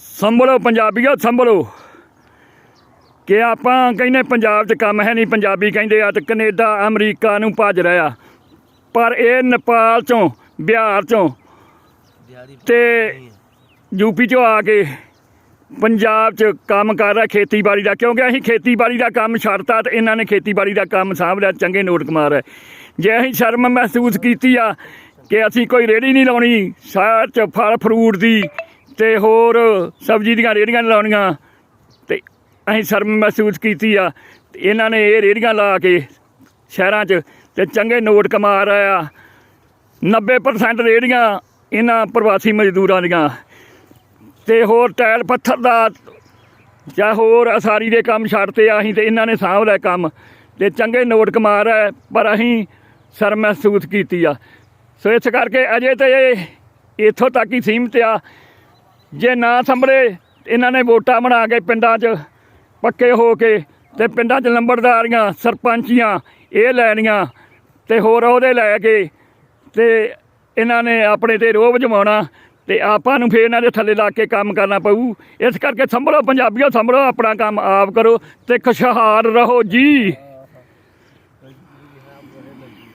ਸੰਭਲੋ ਪੰਜਾਬੀਓ ਸੰਭਲੋ। ਕਿ ਆਪਾਂ ਕਹਿੰਦੇ ਪੰਜਾਬ 'ਚ ਕੰਮ ਹੈ ਨਹੀਂ ਪੰਜਾਬੀ ਕਹਿੰਦੇ ਆ ਤੇ ਕੈਨੇਡਾ ਅਮਰੀਕਾ ਨੂੰ ਭੱਜ ਰਿਹਾ ਪਰ ਇਹ ਨੇਪਾਲ ਚੋਂ ਬਿਹਾਰ ਚੋਂ ਤੇ ਯੂਪੀ ਚੋਂ ਆ ਕੇ ਪੰਜਾਬ 'ਚ ਕੰਮ ਕਰ ਰਿਹਾ ਖੇਤੀਬਾੜੀ ਦਾ। ਕਿਉਂਕਿ ਅਸੀਂ ਖੇਤੀਬਾੜੀ ਦਾ ਕੰਮ ਛੱਡਤਾ ਤੇ ਇਹਨਾਂ ਨੇ ਖੇਤੀਬਾੜੀ ਦਾ ਕੰਮ ਸਾਂਭ ਲਿਆ ਚੰਗੇ ਨੋਟ ਕਮਾ ਰਹੇ। ਜੇ ਅਸੀਂ ਸ਼ਰਮ ਮਹਿਸੂਸ ਕੀਤੀ ਆ ਕਿ ਅਸੀਂ ਕੋਈ ਰੇੜੀ ਨਹੀਂ ਲਾਉਣੀ ਸ਼ਹਿਰ 'ਚ ਫਲ ਫਰੂਟ ਦੀ ਤੇ ਹੋਰ ਸਬਜ਼ੀ ਦੀਆਂ ਰੇੜੀਆਂ ਲਾਉਣੀਆਂ ਤੇ ਅਸੀਂ ਸ਼ਰਮ ਮਹਿਸੂਸ ਕੀਤੀ ਆ। ਤੇ ਇਹਨਾਂ ਨੇ ਇਹ ਰੇੜੀਆਂ ਲਾ ਕੇ ਸ਼ਹਿਰਾਂ 'ਚ ਤੇ ਚੰਗੇ ਨੋਟ ਕਮਾ ਰਹੇ ਆ। 90% ਰੇੜੀਆਂ ਇਹਨਾਂ ਪ੍ਰਵਾਸੀ ਮਜ਼ਦੂਰਾਂ ਦੀਆਂ। ਤੇ ਹੋਰ ਟਾਇਲ ਪੱਥਰ ਦਾ ਜਾਂ ਹੋਰ ਅਸਾਰੀ ਦੇ ਕੰਮ ਛੱਡਤੇ ਆ, ਅਸੀਂ ਤੇ ਇਹਨਾਂ ਨੇ ਸਾਂਭ ਲਿਆ ਕੰਮ। ਤੇ ਚੰਗੇ ਨੋਟ ਕਮਾ ਰਿਹਾ, ਪਰ ਅਸੀਂ ਸ਼ਰਮ ਮਹਿਸੂਸ ਕੀਤੀ ਆ। ਸੋ ਇਸ ਕਰਕੇ ਅਜੇ ਤੇ ਇੱਥੋਂ ਤੱਕ ਹੀ ਸੀਮਿਤ ਆ। ਜੇ ਨਾ ਸੰਭਲੇ, ਇਹਨਾਂ ਨੇ ਵੋਟਾਂ ਬਣਾ ਕੇ ਪਿੰਡਾਂ 'ਚ ਪੱਕੇ ਹੋ ਕੇ ਤੇ ਪਿੰਡਾਂ 'ਚ ਲੰਬੜਦਾਰੀਆਂ, ਸਰਪੰਚੀਆਂ ਇਹ ਲੈਣੀਆਂ ਤੇ ਹੋਰ ਉਹਦੇ ਲੈ ਕੇ ਤੇ ਇਹਨਾਂ ਨੇ ਆਪਣੇ ਤੇ ਰੋਹ ਜਮਾਉਣਾ ਤੇ ਆਪਾਂ ਨੂੰ ਫੇਰ ਇਹਨਾਂ ਦੇ ਥੱਲੇ ਲਾ ਕੇ ਕੰਮ ਕਰਨਾ ਪਊ। ਇਸ ਕਰਕੇ ਸੰਭਲੋ, ਪੰਜਾਬੀਓ ਸੰਭਲੋ, ਆਪਣਾ ਕੰਮ ਆਪ ਕਰੋ ਤੇ ਖੁਸ਼ਹਾਲ ਰਹੋ ਜੀ।